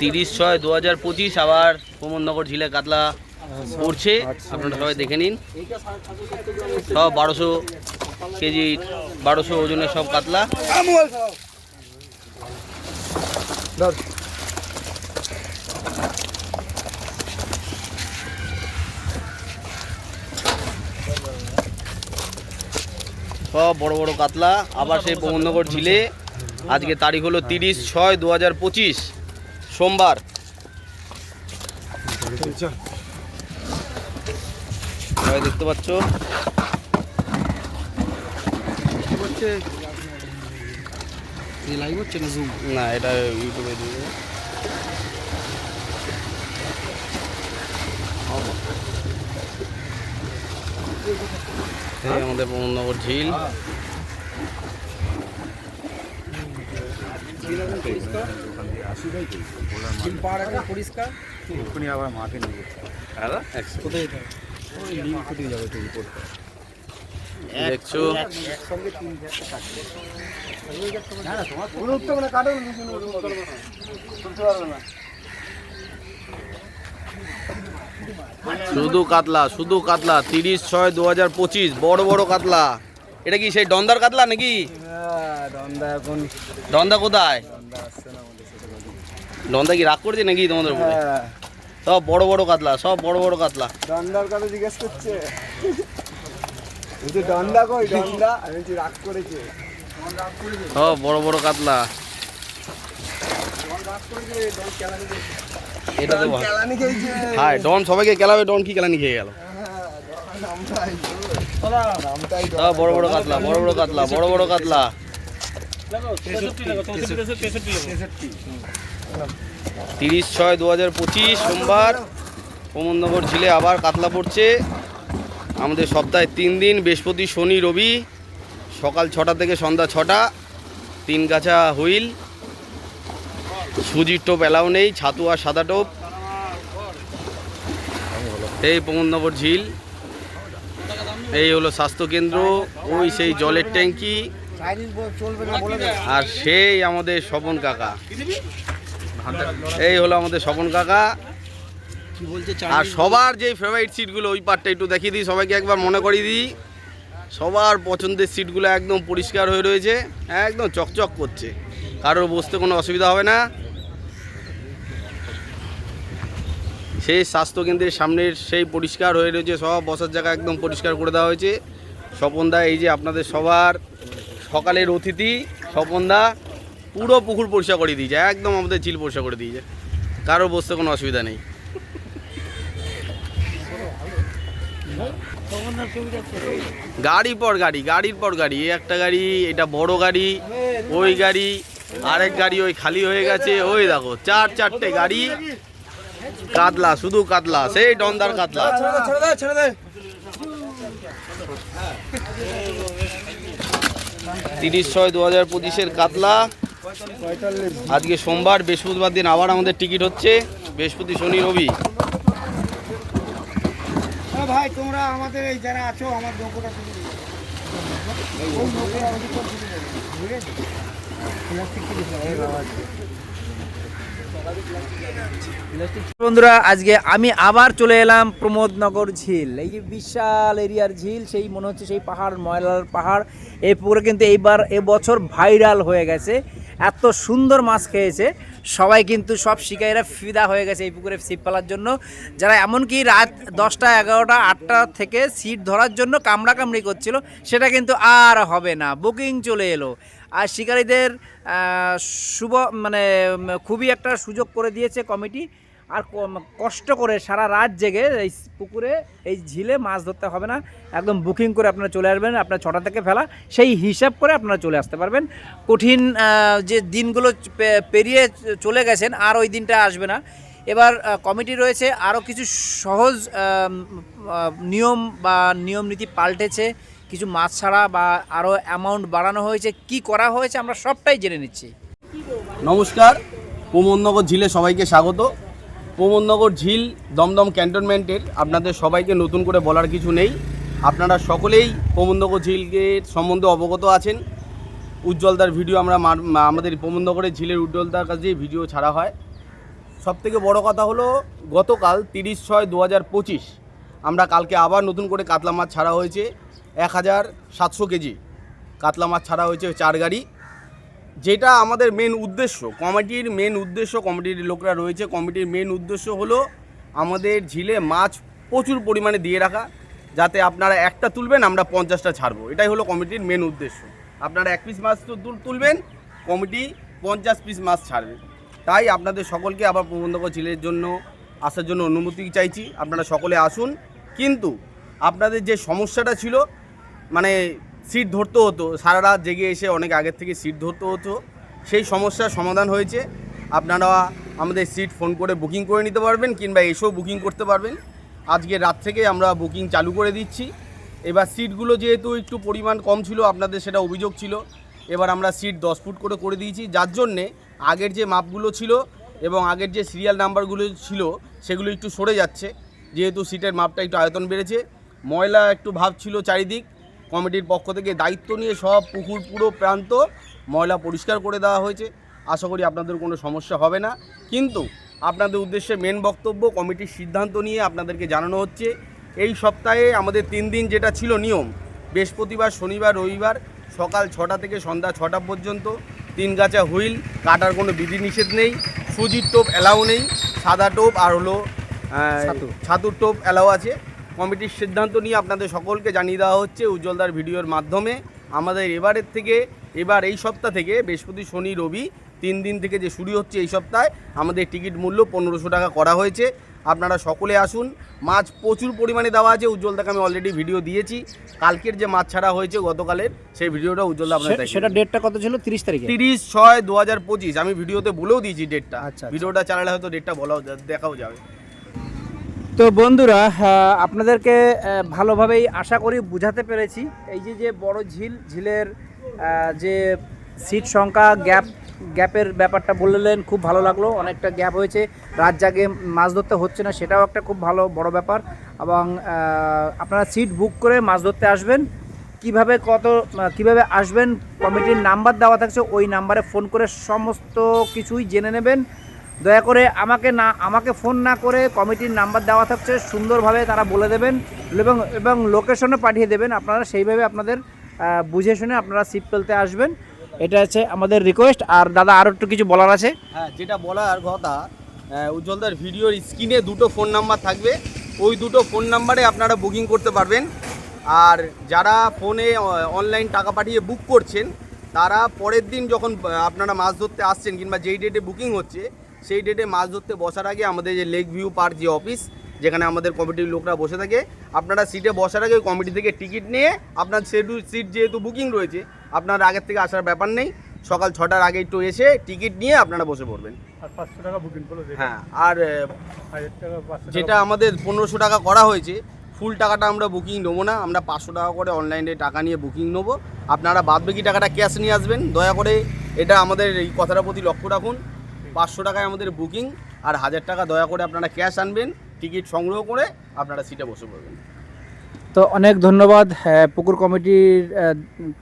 তিরিশ ছয় দু হাজার পঁচিশ, আবার প্রমোদনগর ঝিলে কাতলা পড়ছে। আপনারা সবাই দেখে নিন। সব বারোশো কেজি, বারোশো ওজনের সব কাতলা। সব বড় বড় কাতলা। আবার সেই প্রমোদনগর ঝিলে। আজকে তারিখ হলো তিরিশ ছয় দু হাজার পঁচিশ, সোমবার। দেখতে পাচ্ছ? না, এটা ইউটিউবে দিয়ে আমাদের প্রমোদনগর ঝিল। পরিষ্কার আবার নিয়ে যাবে রিপোর্টটা দেখছ শুধু কাতলা শুধু কাতলা তিরিশ ছয় দু হাজার পঁচিশ বড় বড় কাতলা। এটা কি সেই ডন্দার কাতলা নাকি? দন্দা ডন্দা কোথায়? দন্দা ডন্দা কি রাগ করছে নাকি তোমাদের উপরে? সব বড় বড় কাতলা সব বড় বড় কাতলা। দন্দার কথা জিজ্ঞেস করছে। বলছে কই দন্দা আমি রাগ করেছে। সব বড় বড় কাতলা। ভালো। কেলানি খেয়েছে। হাই ডন সবাইকে খেলাবে ডন কি খেলানি খেয়ে গেল? নামটাই নামটাই সব বড় বড় কাতলা বড় বড় কাতলা বড় বড় কাতলা। তিরিশ ছয় দু হাজার পঁচিশ সোমবার প্রমোদনগর ঝিলে আবার কাতলা পড়ছে। আমাদের সপ্তাহে তিন দিন বৃহস্পতি শনি রবি। সকাল ছটা থেকে সন্ধ্যা ছটা। তিন গাছা হুইল। সুজির টোপ এলাও নেই, ছাতু আর সাদা টোপ। এই প্রমোদনগর ঝিল, এই হলো স্বাস্থ্যকেন্দ্র, ওই সেই জলের ট্যাঙ্কি আর সেই আমাদের স্বপন কাকা। এই হলো আমাদের স্বপন কাকা। আর সবার যে ফেভারিট সিটগুলো ওই পার্টটা একটু দেখিয়ে দিই, সবাইকে একবার মনে করিয়ে দিই। সবার পছন্দের সিটগুলো একদম পরিষ্কার হয়ে রয়েছে, একদম চকচক করছে। কারোর বসতে কোনো অসুবিধা হবে না। সেই স্বাস্থ্যকেন্দ্রের সামনের সেই পরিষ্কার হয়ে রয়েছে, সব বসার জায়গা একদম পরিষ্কার করে দেওয়া হয়েছে। স্বপনদা এই যে আপনাদের সবার সকালের অতিথি স্বপনদা পুরো পুকুর পরিষ্কার করে দিয়েছে, একদম আমাদের চিল পরিষ্কার করে দিয়েছে। কারোর বসতে কোনো অসুবিধা নেই। গাড়ি পর গাড়ি, গাড়ির পর গাড়ি, এই একটা গাড়ি, এটা বড় গাড়ি, ওই গাড়ি, আরেক গাড়ি ওই খালি হয়ে গেছে, ওই দেখো, চার চারটে গাড়ি কাতলা শুধু কাতলা সেই ডন্দার কাতলা। তিরিশ ছয় দু হাজার পঁচিশের কাতলা। আজকে সোমবার বৃহস্পতিবার দিন আবার আমাদের টিকিট হচ্ছে। বৃহস্পতি শনি রবি। ভাই তোমরা আমাদের এই যারা আছো আমার নৌকোটা বন্ধুরা, আজকে আমি আবার চলে এলাম প্রমোদনগর ঝিল। এই যে বিশাল এরিয়ার ঝিল, সেই মনে হচ্ছে সেই পাহাড়, ময়লার পাহাড়। এই পুকুরে কিন্তু এইবার এবছর ভাইরাল হয়ে গেছে। এত সুন্দর মাছ খেয়েছে। সবাই কিন্তু সব শিকারীরা ফিদা হয়ে গেছে এই পুকুরে ছিপ ফেলার জন্য। যারা এমনকি রাত দশটা, এগারোটা, আটটা থেকে সিট ধরার জন্য কামড়া কামড়ি করছিল, সেটা কিন্তু আর হবে না। বুকিং চলে এলো। আর শিকারীদের শুভ মানে খুবই একটা সুযোগ করে দিয়েছে কমিটি। আর কষ্ট করে সারা রাত জেগে এই পুকুরে এই ঝিলে মাছ ধরতে হবে না। একদম বুকিং করে আপনারা চলে আসবেন, আপনার ছটা থেকে ফেলা, সেই হিসাব করে আপনারা চলে আসতে পারবেন। কঠিন যে দিনগুলো পেরিয়ে চলে গেছেন, আর ওই দিনটা আসবে না। এবার কমিটি রয়েছে, আরও কিছু সহজ নিয়ম বা নিয়ম নীতি পাল্টেছে। কিছু মাছ ছাড়া বা আরও অ্যামাউন্ট বাড়ানো হয়েছে, কি করা হয়েছে আমরা সবটাই জেনে নিচ্ছি। নমস্কার, প্রমোদনগর ঝিলে সবাইকে স্বাগত। প্রমোদনগর ঝিল দমদম ক্যান্টনমেন্টের। আপনাদের সবাইকে নতুন করে বলার কিছু নেই। আপনারা সকলেই প্রমোদনগর ঝিলকে সম্বন্ধে অবগত আছেন। উজ্জ্বলদার ভিডিও আমরা মার- আমাদের প্রমোদনগরের ঝিলের উজ্জ্বলদার কাছে ভিডিও ছাড়া হয়। সব থেকে বড় কথা হলো, গতকাল তিরিশ ছয় দু হাজার পঁচিশ, আমরা কালকে আবার নতুন করে কাতলা মাছ ছাড়া হয়েছে এক হাজার সাতশো কেজি। কাতলা মাছ ছাড়া হয়েছে চার গাড়ি। যেটা আমাদের মেন উদ্দেশ্য, কমিটির মেন উদ্দেশ্য, কমিটির লোকরা রয়েছে, কমিটির মেন উদ্দেশ্য হলো আমাদের ঝিলে মাছ প্রচুর পরিমাণে দিয়ে রাখা, যাতে আপনারা একটা তুলবেন, আমরা পঞ্চাশটা ছাড়বো। এটাই হলো কমিটির মেন উদ্দেশ্য। আপনারা এক পিস মাছ তো তুল- তুলবেন, কমিটি পঞ্চাশ পিস মাছ ছাড়বে। তাই আপনাদের সকলকে আবার প্রবন্ধক ঝিলের জন্য, আসার জন্য অনুমতি চাইছি। আপনারা সকলে আসুন। কিন্তু আপনাদের যে সমস্যাটা ছিল মানে সিট ধরতে হতো, সারা রাত জেগে এসে অনেক আগের থেকে সিট ধরতে হতো। সেই সমস্যার সমাধান হয়েছে। আপনারা আমাদের সিট ফোন করে বুকিং করে নিতে পারবেন কিংবা এসেও বুকিং করতে পারবেন। আজকে রাত থেকে আমরা বুকিং চালু করে দিচ্ছি। এবার সিটগুলো যেহেতু একটু পরিমাণ কম ছিল, আপনাদের সেটা অভিযোগ ছিল। এবার আমরা সিট দশ ফুট করে করে দিয়েছি। যার জন্যে আগের যে মাপগুলো ছিল এবং আগের যে সিরিয়াল নাম্বারগুলো ছিল, সেগুলো একটু সরে যাচ্ছে। যেহেতু সিটের মাপটা একটু আয়তন বেড়েছে। ময়লা একটু ভাব ছিল চারিদিক। কমিটির পক্ষ থেকে দায়িত্ব নিয়ে সব পুকুর পুরো প্রান্ত ময়লা পরিষ্কার করে দেওয়া হয়েছে। আশা করি আপনাদের কোনো সমস্যা হবে না। কিন্তু আপনাদের উদ্দেশ্যে মেন বক্তব্য কমিটির সিদ্ধান্ত নিয়ে আপনাদেরকে জানানো হচ্ছে। এই সপ্তাহে আমাদের তিন দিন যেটা ছিল নিয়ম বৃহস্পতিবার শনিবার রবিবার সকাল ছটা থেকে সন্ধ্যা ছটা পর্যন্ত। তিন গাছা হুইল কাটার কোনো বিধিনিষেধ নেই সুজির টোপ অ্যালাউ নেই সাদা টোপ আর হলো ছাতুর টোপ অ্যালাউ আছে। কমিটির সিদ্ধান্ত নিয়ে আপনাদের সকলকে জানিয়ে দেওয়া হচ্ছে উজ্জ্বলদার ভিডিওর মাধ্যমে। আমাদের এবারের থেকে এবার এই সপ্তাহ থেকে বৃহস্পতি শনি রবি তিন দিন থেকে যে শুরু হচ্ছে এই সপ্তাহে আমাদের টিকিট মূল্য পনেরোশো টাকা করা হয়েছে। আপনারা সকলে আসুন। মাছ প্রচুর পরিমাণে দেওয়া আছে। উজ্জ্বলদাকে আমি অলরেডি ভিডিও দিয়েছি। কালকের যে মাছ ছাড়া হয়েছে গতকালের সেই ভিডিওটা উজ্জ্বলদা আপনাদের সেটা ডেটটা কত ছিল? তিরিশ তারিখ? তিরিশ ছয় দু হাজার পঁচিশ। আমি ভিডিওতে বলেও দিয়েছি ডেটটা আচ্ছা, আচ্ছা। ভিডিওটা চালালে হয়তো ডেটটা বলাও দেখাও যাবে। তো বন্ধুরা আপনাদেরকে ভালোভাবেই আশা করি বুঝাতে পেরেছি। এই যে যে বড় ঝিল, ঝিলের যে সিট সংখ্যা, গ্যাপ, গ্যাপের ব্যাপারটা বললেন, খুব ভালো লাগল। অনেকটা গ্যাপ হয়েছে। রাত জাগে মাছ ধরতে হচ্ছে না, সেটাও একটা খুব ভালো, বড় ব্যাপার। এবং আপনারা সিট বুক করে মাছ ধরতে আসবেন। কীভাবে কত, কীভাবে আসবেন, কমিটির নাম্বার দেওয়া থাকছে, ওই নাম্বারে ফোন করে সমস্ত কিছুই জেনে নেবেন। দয়া করে আমাকে না, আমাকে ফোন না করে কমিটির নাম্বার দেওয়া থাকছে, সুন্দরভাবে তারা বলে দেবেন এবং এবং লোকেশনে পাঠিয়ে দেবেন। আপনারা সেইভাবে আপনাদের বুঝে শুনে আপনারা সিট পেলতে আসবেন। এটা হচ্ছে আমাদের রিকোয়েস্ট আর দাদা আরও একটু কিছু বলার আছে? হ্যাঁ যেটা বলার কথা উজ্জ্বলদার ভিডিওর স্ক্রিনে দুটো ফোন নাম্বার থাকবে। ওই দুটো ফোন নাম্বারে আপনারা বুকিং করতে পারবেন। আর যারা ফোনে অনলাইন টাকা পাঠিয়ে বুক করছেন, তারা পরের দিন যখন আপনারা মাছ ধরতে আসছেন কিংবা যেই ডেটে বুকিং হচ্ছে সেই ডেটে মাছ ধরতে বসার আগে আমাদের যে লেক ভিউ পার্ক যে অফিস যেখানে আমাদের কমিটির লোকরা বসে থাকে আপনারা সিটে বসার আগে ওই কমিটি থেকে টিকিট নিয়ে আপনার সেটু সিট যেহেতু বুকিং রয়েছে আপনার আগের থেকে আসার ব্যাপার নেই। সকাল ছটার আগে একটু এসে টিকিট নিয়ে আপনারা বসে পড়বেন। আর পাঁচশো টাকা বুকিং হ্যাঁ আর যেটা আমাদের পনেরোশো টাকা করা হয়েছে ফুল টাকাটা আমরা বুকিং নেব না। আমরা পাঁচশো টাকা করে অনলাইনে টাকা নিয়ে বুকিং নেব। আপনারা বাদ বাকি টাকাটা ক্যাশ নিয়ে আসবেন। দয়া করে এটা আমাদের এই কথাটার প্রতি লক্ষ্য রাখুন। পাঁচশো টাকায় আমাদের বুকিং আর হাজার টাকা দয়া করে আপনারা ক্যাশ আনবেন, টিকিট সংগ্রহ করে আপনারা সিটে বসে পড়বেন। তো অনেক ধন্যবাদ পুকুর কমিটির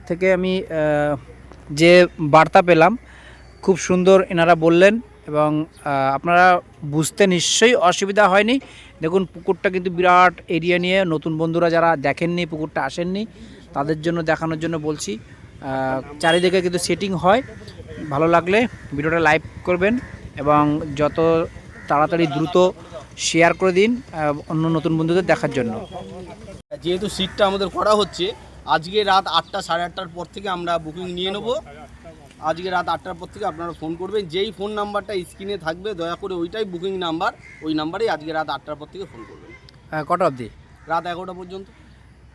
থেকে আমি যে বার্তা পেলাম, খুব সুন্দর এনারা বললেন এবং আপনারা বুঝতে নিশ্চয়ই অসুবিধা হয়নি। দেখুন, পুকুরটা কিন্তু বিরাট এরিয়া নিয়ে নতুন বন্ধুরা যারা দেখেননি, পুকুরটা আসেননি, তাদের জন্য দেখানোর জন্য বলছি। চারিদিকে কিন্তু সেটিং হয়। ভালো লাগলে ভিডিওটা লাইক করবেন এবং যত তাড়াতাড়ি দ্রুত শেয়ার করে দিন অন্য নতুন বন্ধুদের দেখার জন্য। যেহেতু সিটটা আমাদের করা হচ্ছে আজকে রাত আটটা সাড়ে আটটার পর থেকে আমরা বুকিং নিয়ে নেব। আজকে রাত আটটার পর থেকে আপনারা ফোন করবেন। যেই ফোন নাম্বারটা স্ক্রিনে থাকবে দয়া করে ওইটাই বুকিং নাম্বার ওই নাম্বারেই আজকে রাত আটটার পর থেকে ফোন করবেন। কটা অবধি? রাত এগারোটা পর্যন্ত।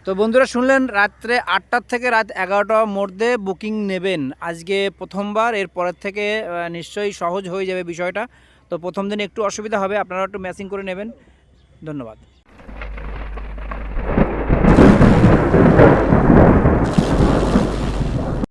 তো বন্ধুরা শুনলেন, রাত্রে আটটার থেকে রাত এগারোটার মধ্যে বুকিং নেবেন। আজকে প্রথমবার, এর পরের থেকে নিশ্চয়ই সহজ হয়ে যাবে বিষয়টা। তো প্রথম দিন একটু অসুবিধা হবে আপনারা একটু ম্যাচিং করে নেবেন। ধন্যবাদ।